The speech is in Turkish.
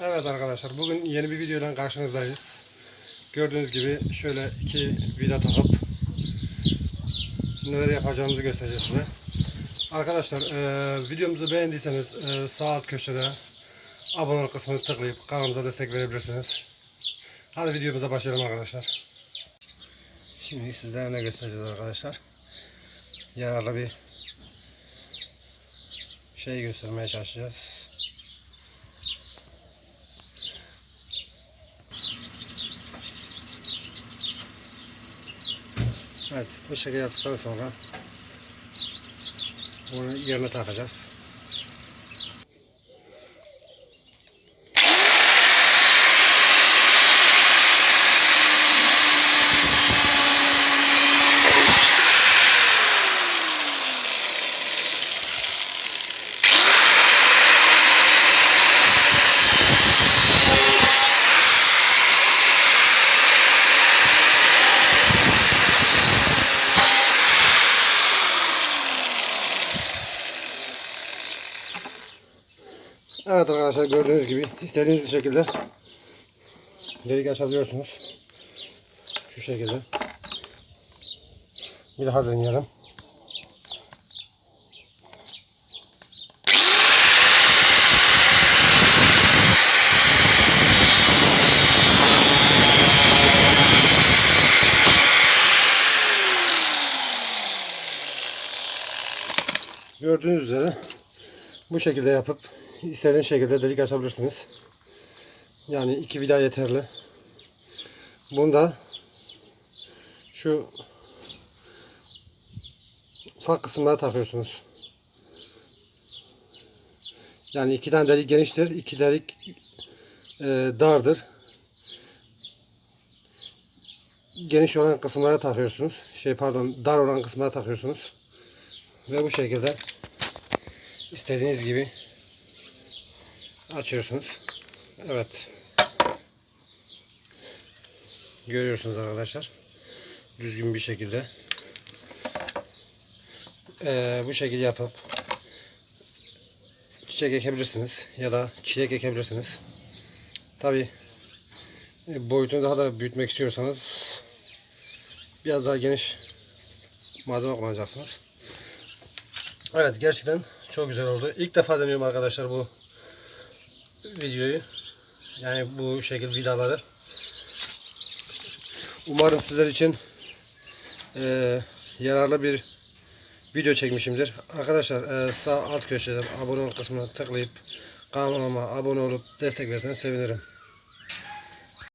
Evet arkadaşlar bugün yeni bir videoyla karşınızdayız. Gördüğünüz gibi şöyle iki vida takıp neler yapacağımızı göstereceğiz size. Arkadaşlar eee, videomuzu beğendiyseniz eee, sağ alt köşede abone kısmını tıklayıp kanalımıza destek verebilirsiniz. Hadi videomuza başlayalım arkadaşlar. Şimdi sizlere ne göstereceğiz arkadaşlar. Yararlı bir şey göstermeye çalışacağız. Evet bu şekilde yaptıktan sonra bunu yerine takacağız. Evet arkadaşlar gördüğünüz gibi istediğiniz şekilde delik açabiliyorsunuz. Şu şekilde. Bir daha deneyelim. Gördüğünüz üzere bu şekilde yapıp istediğiniz şekilde delik açabilirsiniz. Yani iki vida yeterli. Bunda şu ufak kısımlara takıyorsunuz. Yani iki tane delik geniştir, iki delik e, dardır. Geniş olan kısımlara takıyorsunuz. Şey pardon, dar olan kısımlara takıyorsunuz. Ve bu şekilde istediğiniz gibi açıyorsunuz. Evet. Görüyorsunuz arkadaşlar. Düzgün bir şekilde. Ee, bu şekilde yapıp çiçek ekebilirsiniz ya da çilek ekebilirsiniz. Tabi boyutunu daha da büyütmek istiyorsanız biraz daha geniş malzeme kullanacaksınız. Evet gerçekten çok güzel oldu. İlk defa deniyorum arkadaşlar bu videoyu. Yani bu şekil vidaları. Umarım sizler için eee, yararlı bir video çekmişimdir. Arkadaşlar eee, sağ alt köşeden abone ol kısmına tıklayıp kanalıma abone olup destek verirseniz sevinirim.